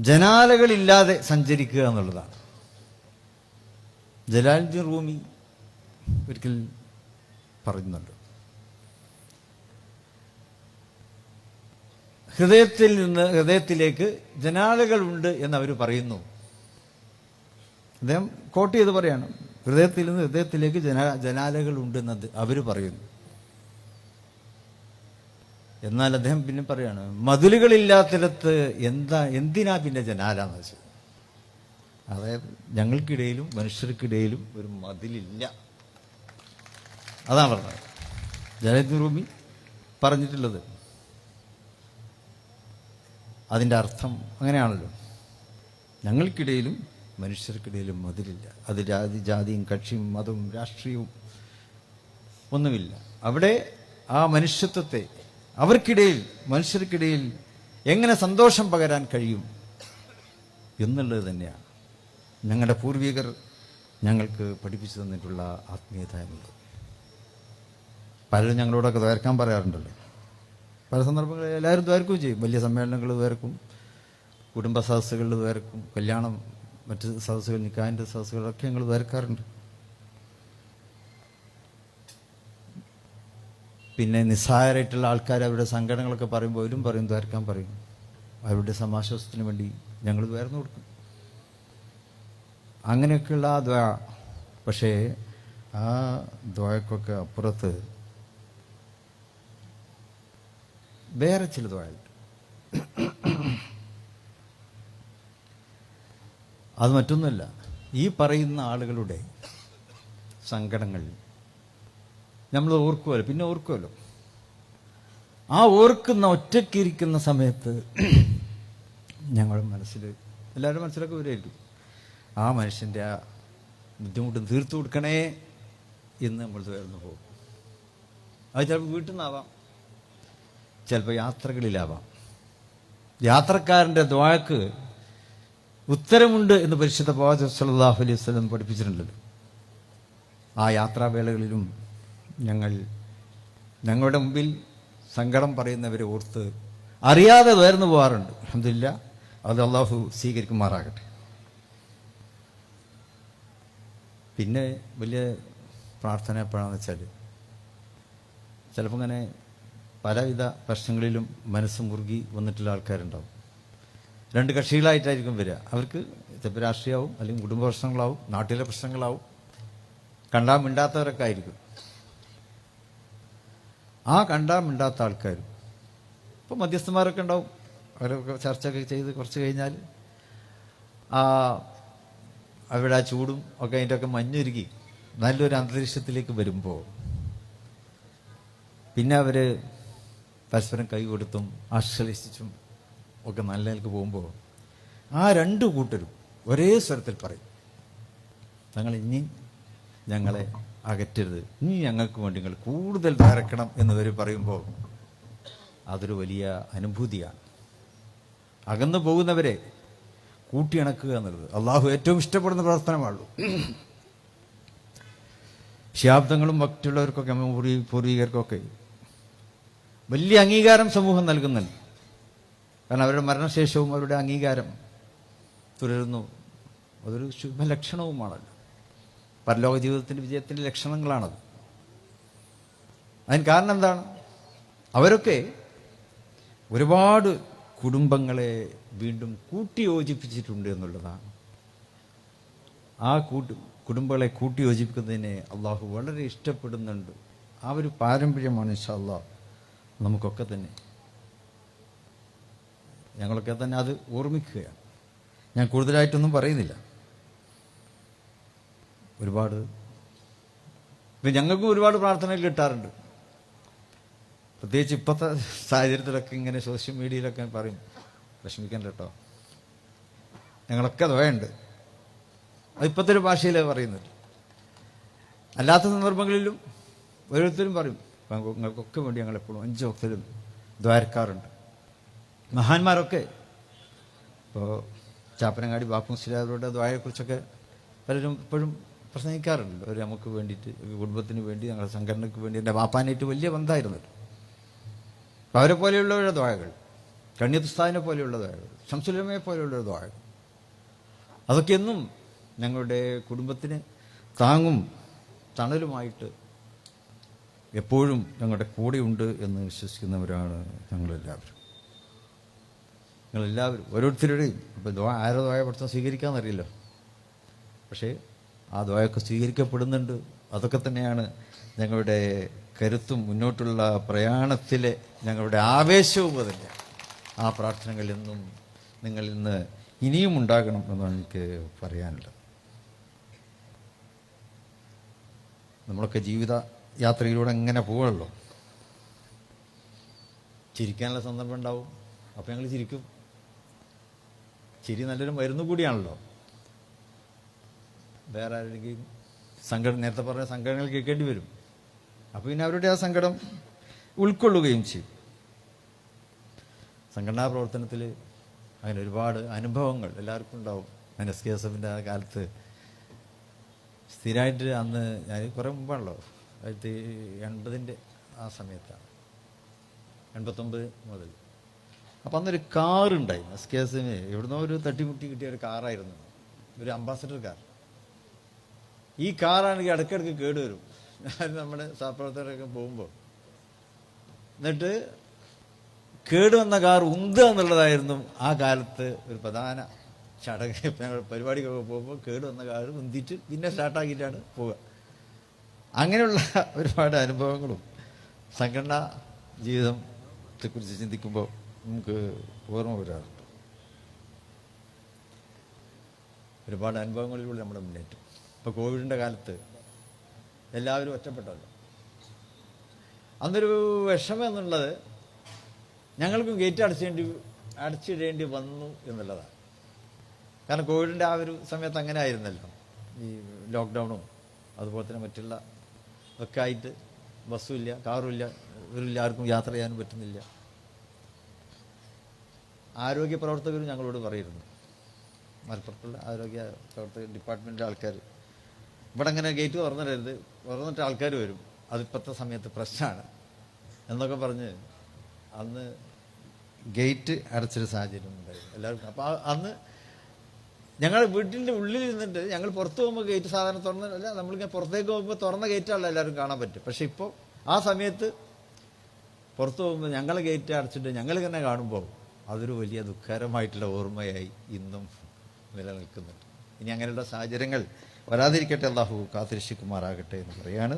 ജനാലകളില്ലാതെ സഞ്ചരിക്കുക എന്നുള്ളതാണ്. ജലാലുദ്ദീൻ റൂമി ഒരിക്കൽ പറയുന്നുണ്ട്. ഹൃദയത്തിൽ നിന്ന് ഹൃദയത്തിലേക്ക് ജനാലകളുണ്ട് എന്ന് അവർ പറയുന്നു. അദ്ദേഹം കോട്ട് ചെയ്ത് പറയാണ്. ഹൃദയത്തിൽ നിന്ന് ഹൃദയത്തിലേക്ക് ജനാ ജനാലകൾ ഉണ്ടെന്നത് അവർ പറയുന്നു. എന്നാൽ അദ്ദേഹം പിന്നെ പറയാണ് മതിലുകളില്ലാത്തിടത്ത് എന്താ എന്തിനാ പിന്നെ ജനാലാന്ന് വെച്ചത്? അതായത് ഞങ്ങൾക്കിടയിലും മനുഷ്യർക്കിടയിലും ഒരു മതിലില്ല. അതാണ് പറഞ്ഞത്. റൂമി പറഞ്ഞിട്ടുള്ളത്. അതിന്റെ അർത്ഥം അങ്ങനെയാണല്ലോ. ഞങ്ങൾക്കിടയിലും മനുഷ്യർക്കിടയിലും മതിലില്ല. അത് ജാതി ജാതിയും കക്ഷിയും മതവും രാഷ്ട്രീയവും ഒന്നുമില്ല. അവിടെ ആ മനുഷ്യത്വത്തെ അവർക്കിടയിൽ മനുഷ്യർക്കിടയിൽ എങ്ങനെ സന്തോഷം പകരാൻ കഴിയും എന്നുള്ളത് തന്നെയാണ്. ഞങ്ങളുടെ പൂർവികർ ഞങ്ങൾക്ക് പഠിപ്പിച്ചു തന്നിട്ടുള്ള ആത്മീയത എന്നുള്ളത് പലരും ഞങ്ങളോടൊക്കെ ദ്വാരക്കാൻ പറയാറുണ്ടല്ലോ. പല സന്ദർഭങ്ങളിൽ എല്ലാവരും ദ്വാരക്കുകയും ചെയ്യും. വലിയ സമ്മേളനങ്ങൾ ദ്വാരക്കും കുടുംബ സദസ്സുകളിൽ ദ്വാരക്കും കല്യാണം മറ്റ് സദസ്സുകൾ നിൽക്കാന്റെ സദസ്സുകളൊക്കെ ഞങ്ങൾ ദ്വാരക്കാറുണ്ട്. പിന്നെ നിസ്സഹായരായിട്ടുള്ള ആൾക്കാർ അവരുടെ സങ്കടങ്ങളൊക്കെ പറയുമ്പോൾ അവരും പറയും തീർക്കാൻ പറയും. അവരുടെ സമാശ്വാസത്തിന് വേണ്ടി ഞങ്ങൾ വേർന്നു കൊടുക്കും. അങ്ങനെയൊക്കെയുള്ള ആ ദ്വാ. പക്ഷേ ആ ദ്വയക്കൊക്കെ അപ്പുറത്ത് വേറെ ചില ദ്വയുണ്ട് അത് മറ്റൊന്നുമല്ല. ഈ പറയുന്ന ആളുകളുടെ സങ്കടങ്ങൾ നമ്മൾ ഓർക്കുമല്ലോ പിന്നെ ഓർക്കുമല്ലോ ആ ഓർക്കുന്ന ഒറ്റക്കിരിക്കുന്ന സമയത്ത് ഞങ്ങളുടെ മനസ്സിൽ എല്ലാവരുടെ മനസ്സിലൊക്കെ വരുമായിരിക്കും ആ മനുഷ്യന്റെ ആ ബുദ്ധിമുട്ട് തീർത്തു കൊടുക്കണേ എന്ന് നമ്മൾ തുടർന്ന് പോകും. അത് ചിലപ്പോൾ വീട്ടിൽ നിന്നാവാം ചിലപ്പോൾ യാത്രകളിലാവാം. യാത്രക്കാരന്റെ ദ്വാക്ക് ഉത്തരമുണ്ട് എന്ന് പരിശുദ്ധ പ്രവാചക സല്ലല്ലാഹു അലൈഹി വസല്ലം പഠിപ്പിച്ചിട്ടുണ്ടല്ലോ. ആ യാത്രാവേളകളിലും ഞങ്ങൾ ഞങ്ങളുടെ മുമ്പിൽ സങ്കടം പറയുന്നവരെ ഓർത്ത് അറിയാതെ വേർന്നു പോകാറുണ്ട്. അഹമ്മദില്ല അത് അള്ളാഹു സ്വീകരിക്കുമാറാകട്ടെ. പിന്നെ വലിയ പ്രാർത്ഥന എപ്പോഴാണെന്ന് വെച്ചാൽ ചിലപ്പോൾ ഇങ്ങനെ പലവിധ പ്രശ്നങ്ങളിലും മനസ്സ് മുറുകി വന്നിട്ടുള്ള ആൾക്കാരുണ്ടാവും. രണ്ട് കക്ഷികളായിട്ടായിരിക്കും വരിക. അവർക്ക് ചിലപ്പോൾ രാഷ്ട്രീയമാവും അല്ലെങ്കിൽ കുടുംബ പ്രശ്നങ്ങളാവും നാട്ടിലെ പ്രശ്നങ്ങളാവും. കണ്ടാൽ മിണ്ടാത്തവരൊക്കെ ആയിരിക്കും. ആ കണ്ടാൽ മിണ്ടാത്ത ആൾക്കാരും. ഇപ്പോൾ മധ്യസ്ഥന്മാരൊക്കെ ഉണ്ടാവും. അവരൊക്കെ ചർച്ചയൊക്കെ ചെയ്ത് കുറച്ച് കഴിഞ്ഞാൽ ആ അവിടെ ആ ചൂടും ഒക്കെ അതിന്റെ ഒക്കെ മഞ്ഞൊരുക്കി നല്ലൊരു അന്തരീക്ഷത്തിലേക്ക് വരുമ്പോൾ പിന്നെ അവർ പരസ്പരം കൈ കൊടുത്തും ആശ്ലേഷിച്ചും ഒക്കെ നല്ല നിലയ്ക്ക് പോകുമ്പോൾ ആ രണ്ട് കൂട്ടരും ഒരേ സ്വരത്തിൽ പറയും ഞങ്ങൾ ഇനി ഞങ്ങളെ അകറ്റരുത്. ഇനി ഞങ്ങൾക്ക് വേണ്ടി നിങ്ങൾ കൂടുതൽ ധാരക്കണം എന്നവർ പറയുമ്പോൾ അതൊരു വലിയ അനുഭൂതിയാണ്. അകന്നു പോകുന്നവരെ കൂട്ടിയിണക്കുക എന്നുള്ളത് അള്ളാഹു ഏറ്റവും ഇഷ്ടപ്പെടുന്ന പ്രവർത്തനമാണല്ലോ. ശാബ്ദങ്ങളും മറ്റുള്ളവർക്കൊക്കെ പൂർവീ പൂർവികർക്കൊക്കെ വലിയ അംഗീകാരം സമൂഹം നൽകുന്നുണ്ട്. കാരണം അവരുടെ മരണശേഷവും അവരുടെ അംഗീകാരം തുടരുന്നു. അതൊരു ശുഭലക്ഷണവുമാണല്ലോ. പരലോക ജീവിതത്തിന്റെ വിജയത്തിന്റെ ലക്ഷണങ്ങളാണത്. അതിന് കാരണം എന്താണ്? അവരൊക്കെ ഒരുപാട് കുടുംബങ്ങളെ വീണ്ടും കൂട്ടിയോജിപ്പിച്ചിട്ടുണ്ട് എന്നുള്ളതാണ്. ആ കൂട്ട് കുടുംബങ്ങളെ കൂട്ടിയോജിപ്പിക്കുന്നതിനെ അള്ളാഹു വളരെ ഇഷ്ടപ്പെടുന്നുണ്ട്. ആ ഒരു പാരമ്പര്യമാണ് ഇൻഷാ നമുക്കൊക്കെ തന്നെ. ഞങ്ങളൊക്കെ തന്നെ അത് ഓർമ്മിക്കുകയാണ്. ഞാൻ കൂടുതലായിട്ടൊന്നും പറയുന്നില്ല. ഒരുപാട്. ഇപ്പം ഞങ്ങൾക്കും ഒരുപാട് പ്രാർത്ഥനകൾ കിട്ടാറുണ്ട്. പ്രത്യേകിച്ച് ഇപ്പോഴത്തെ സാഹചര്യത്തിലൊക്കെ ഇങ്ങനെ സോഷ്യൽ മീഡിയയിലൊക്കെ പറയും. വിഷമിക്കണ്ട കേട്ടോ. ഞങ്ങളൊക്കെ ദ്വയുണ്ട് അത് ഇപ്പോഴത്തെ ഒരു ഭാഷയിലേ അല്ലാത്ത സന്ദർഭങ്ങളിലും ഓരോരുത്തരും പറയും. ഞങ്ങൾക്കൊക്കെ വേണ്ടി ഞങ്ങൾ എപ്പോഴും അഞ്ച് ഭക്തരും ദ്വാരക്കാറുണ്ട്. മഹാന്മാരൊക്കെ. ഇപ്പോൾ ചാപ്പനങ്ങാടി ബാപ്പും ശ്രീരാജരുടെ ദ്വാരയെക്കുറിച്ചൊക്കെ പലരും ഇപ്പോഴും പ്രസംഗിക്കാറുണ്ട് അവർ നമുക്ക് വേണ്ടിയിട്ട് കുടുംബത്തിന് വേണ്ടി ഞങ്ങളുടെ സംഘടനയ്ക്ക് വേണ്ടി എന്റെ വാപ്പാനായിട്ട് വലിയ ബന്ധമായിരുന്നു അപ്പോൾ അവരെ പോലെയുള്ളവരുടെ ദ്വായകൾ കണ്യത്തുസ്താദിനെ പോലെയുള്ള ദ്വായകൾ ശംസുലമയെ പോലെയുള്ള ഒരു ദ്വായ അതൊക്കെ എന്നും ഞങ്ങളുടെ കുടുംബത്തിന് താങ്ങും തണലുമായിട്ട് എപ്പോഴും ഞങ്ങളുടെ കൂടെയുണ്ട് എന്ന് വിശ്വസിക്കുന്നവരാണ് ഞങ്ങളെല്ലാവരും. ഞങ്ങളെല്ലാവരും ഓരോരുത്തരുടെയും. ഇപ്പം ആരോ ദ്വായ പഠിത്തം സ്വീകരിക്കാമെന്നറിയില്ല പക്ഷേ ആ ദ്വയൊക്കെ സ്വീകരിക്കപ്പെടുന്നുണ്ട്. അതൊക്കെ തന്നെയാണ് ഞങ്ങളുടെ കരുത്തും മുന്നോട്ടുള്ള പ്രയാണത്തിലെ ഞങ്ങളുടെ ആവേശവും അതല്ല ആ പ്രാർത്ഥനകൾ എന്നും നിങ്ങളിൽ നിന്ന് ഇനിയും ഉണ്ടാകണം എന്നാണ് എനിക്ക് പറയാനുള്ളത്. നമ്മളൊക്കെ ജീവിത യാത്രയിലൂടെ എങ്ങനെ പോകണല്ലോ ചിരിക്കാനുള്ള സന്ദർഭം ഉണ്ടാവും. അപ്പോൾ ഞങ്ങൾ ചിരിക്കും. ചിരി നല്ലൊരു മരുന്ന് കൂടിയാണല്ലോ. വേറെ ആരുടെയും സങ്കടം നേരത്തെ പറഞ്ഞ സങ്കടങ്ങൾ കേൾക്കേണ്ടി വരും. അപ്പോൾ പിന്നെ അവരുടെ ആ സങ്കടം ഉൾക്കൊള്ളുകയും ചെയ്യും. സംഘടനാ പ്രവർത്തനത്തിൽ അങ്ങനെ ഒരുപാട് അനുഭവങ്ങൾ എല്ലാവർക്കും ഉണ്ടാവും. ഞാൻ എസ് കെ എസ് എഫിന്റെ ആ കാലത്ത് സ്ഥിരമായിട്ട് അന്ന് ഞാൻ കുറേ മുമ്പാണല്ലോ ആയിരത്തി എൺപതിന്റെ ആ സമയത്താണ്. എൺപത്തൊമ്പത് മുതൽ. അപ്പം അന്നൊരു കാറുണ്ടായി എസ് കെ എസ് എമ്മിന് എവിടുന്നോ ഒരു തട്ടിമുട്ടി കിട്ടിയ ഒരു കാറായിരുന്നു. ഒരു അംബാസഡർ കാർ. ഈ കാറാണെങ്കിൽ ഇടയ്ക്കിടയ്ക്ക് കേടുവരും നമ്മുടെ സഹപ്രവർത്തകരൊക്കെ പോകുമ്പോൾ. എന്നിട്ട് കേടുവന്ന കാർ ഉന്തുക എന്നുള്ളതായിരുന്നു ആ കാലത്ത് ഒരു പ്രധാന ചടങ്ങ്. ഞങ്ങൾ പരിപാടിക്കൊക്കെ പോകുമ്പോൾ കേടുവന്ന കാർ ഉന്തിയിട്ട് പിന്നെ സ്റ്റാർട്ടാക്കിയിട്ടാണ് പോവുക. അങ്ങനെയുള്ള ഒരുപാട് അനുഭവങ്ങളും സംഘടനാ ജീവിതത്തെക്കുറിച്ച് ചിന്തിക്കുമ്പോൾ നമുക്ക് ഓർമ്മ വരാറുണ്ട്. ഒരുപാട് അനുഭവങ്ങളിലൂടെ നമ്മുടെ മുന്നേറ്റം. ഇപ്പോൾ കോവിഡിന്റെ കാലത്ത് എല്ലാവരും ഒറ്റപ്പെട്ടല്ലോ. അന്നൊരു വിഷമം എന്നുള്ളത് ഞങ്ങൾക്കും ഗേറ്റ് അടച്ചേണ്ടി അടച്ചിടേണ്ടി വന്നു എന്നുള്ളതാണ്. കാരണം കോവിഡിന്റെ ആ ഒരു സമയത്ത് അങ്ങനെ ആയിരുന്നല്ലോ. ഈ ലോക്ക്ഡൗണും അതുപോലെ തന്നെ മറ്റുള്ള ഒക്കെ ആയിട്ട് ബസ്സുമില്ല കാറുമില്ല ഇവരില്ല ആർക്കും യാത്ര ചെയ്യാനും പറ്റുന്നില്ല. ആരോഗ്യ പ്രവർത്തകരും ഞങ്ങളോട് പറയുന്നു. മലപ്പുറത്തുള്ള ആരോഗ്യ പ്രവർത്തക ഡിപ്പാർട്ട്മെന്റിലെ ആൾക്കാർ ഇവിടെ അങ്ങനെ ഗേറ്റ് തുറന്നിടരുത്. തുറന്നിട്ട് ആൾക്കാർ വരും. അതിപ്പോഴത്തെ സമയത്ത് പ്രശ്നമാണ്. എന്നൊക്കെ പറഞ്ഞ് അന്ന് ഗേറ്റ് അടച്ചൊരു സാഹചര്യം ഉണ്ടായിരുന്നു എല്ലാവർക്കും അപ്പോൾ അന്ന് ഞങ്ങൾ വീട്ടിന്റെ ഉള്ളിൽ നിന്നിട്ട് ഞങ്ങൾ പുറത്ത് പോകുമ്പോൾ ഗേറ്റ് സാധാരണ തുറന്നില്ല നമ്മളിങ്ങനെ പുറത്തേക്ക് പോകുമ്പോൾ തുറന്ന ഗേറ്റാണല്ലോ എല്ലാവരും കാണാൻ പറ്റും പക്ഷെ ഇപ്പോൾ ആ സമയത്ത് പുറത്ത് പോകുമ്പോൾ ഞങ്ങൾ ഗേറ്റ് അടച്ചിട്ട് ഞങ്ങൾ തന്നെ കാണുമ്പോൾ അതൊരു വലിയ ദുഃഖകരമായിട്ടുള്ള ഓർമ്മയായി ഇന്നും നിലനിൽക്കുന്നുണ്ട്. ഇനി അങ്ങനെയുള്ള സാഹചര്യങ്ങൾ വരാതിരിക്കട്ടെ അള്ളാഹു കാത്തിരക്ഷിക്കുമാറാകട്ടെ എന്ന് പറയാണ്.